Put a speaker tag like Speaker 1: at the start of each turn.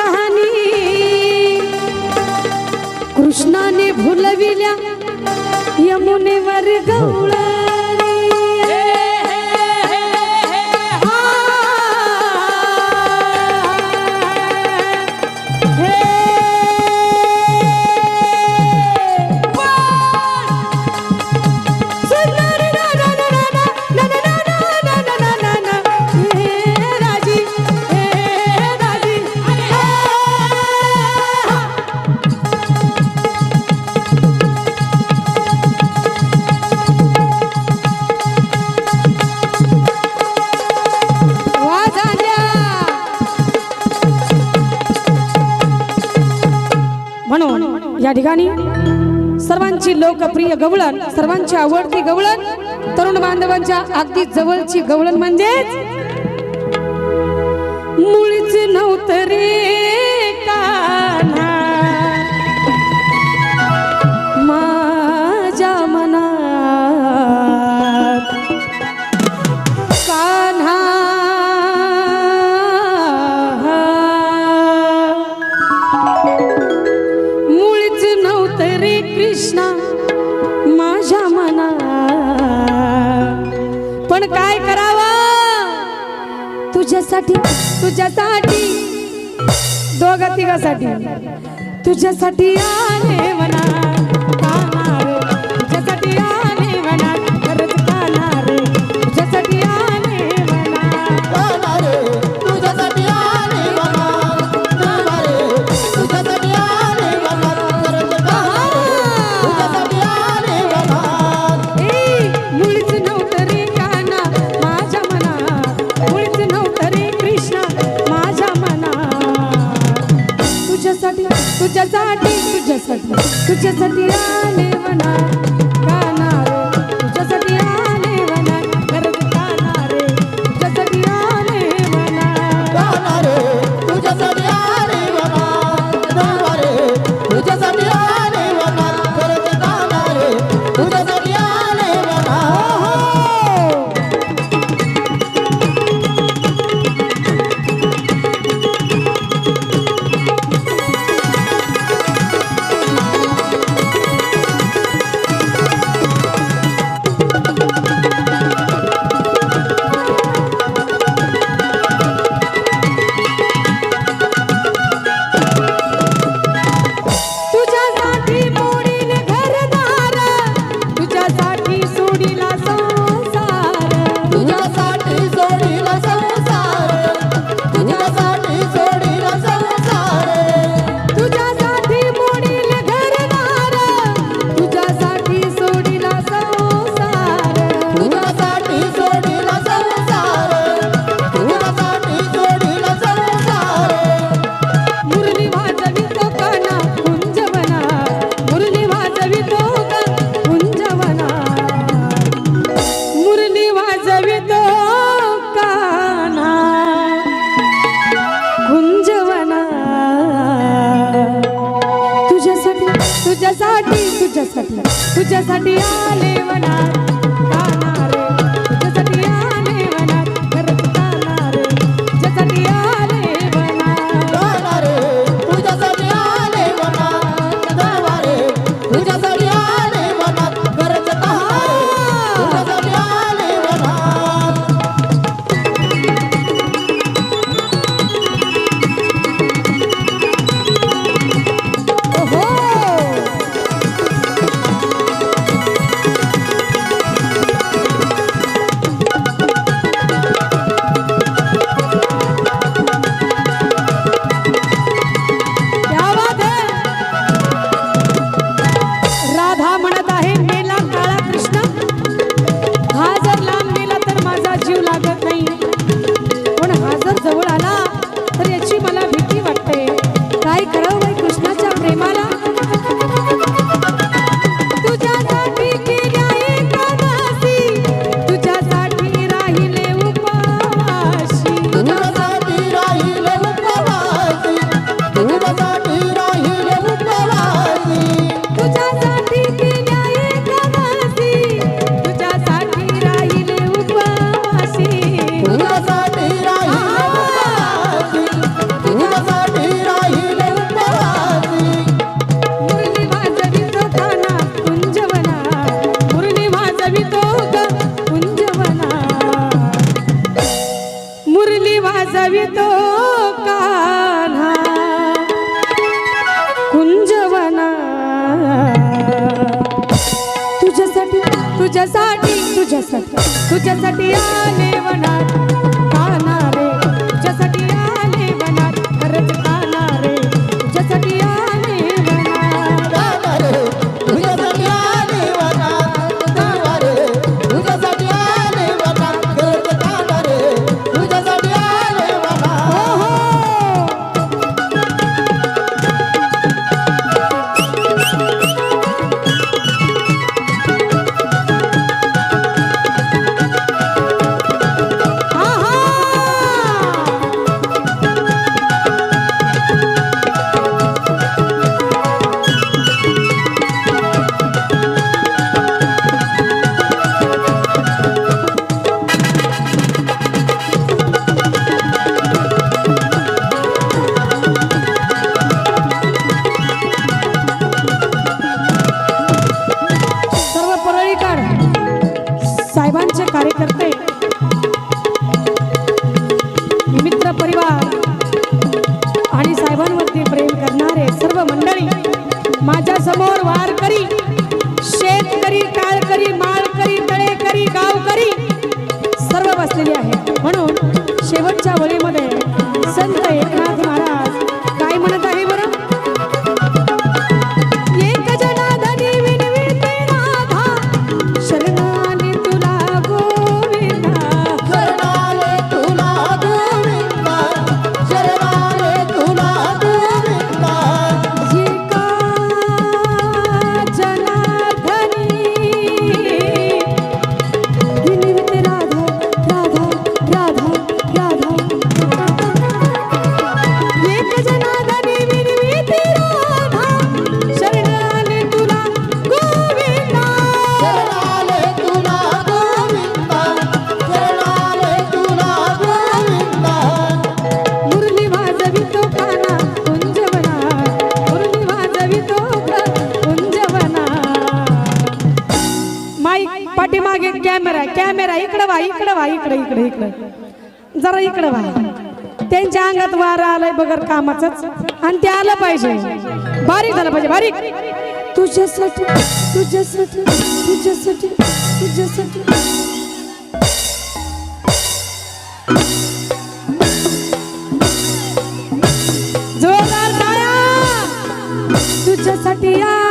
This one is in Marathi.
Speaker 1: कहाणी. कृष्णाने भुलविल्या यमुनेवर गौळा या ठिकाणी सर्वांची लोकप्रिय गवळण सर्वांची आवडती गवळण तरुण बांधवांच्या अगदी जवळची गवळण म्हणजे मुळीच नव्हतं रे. तुझ्यासाठी तुझ्यासाठी दोघ तिघासाठी. तुझ्यासाठी आले म्हणा कामावे तुझ्यासाठी वाजवितो कान्हा. कुंजवना. तुझ्यासाठी तुझ्यासाठी तुझ्यासाठी तुझ्यासाठी आले वना 真得 कॅमेरा कॅमेरा इकडं वा इकडं वा इकडं इकडं इकडं. जरा इकडं वा त्यांच्या अंगात वारं आलाय बगर कामाच आणि ते आलं पाहिजे. बारीक झालं पाहिजे बारीक. तुझ्यासाठी तुझ्यासाठी तुझ्यासाठी तुझ्यासाठी. जोरदार तुझ्यासाठी या.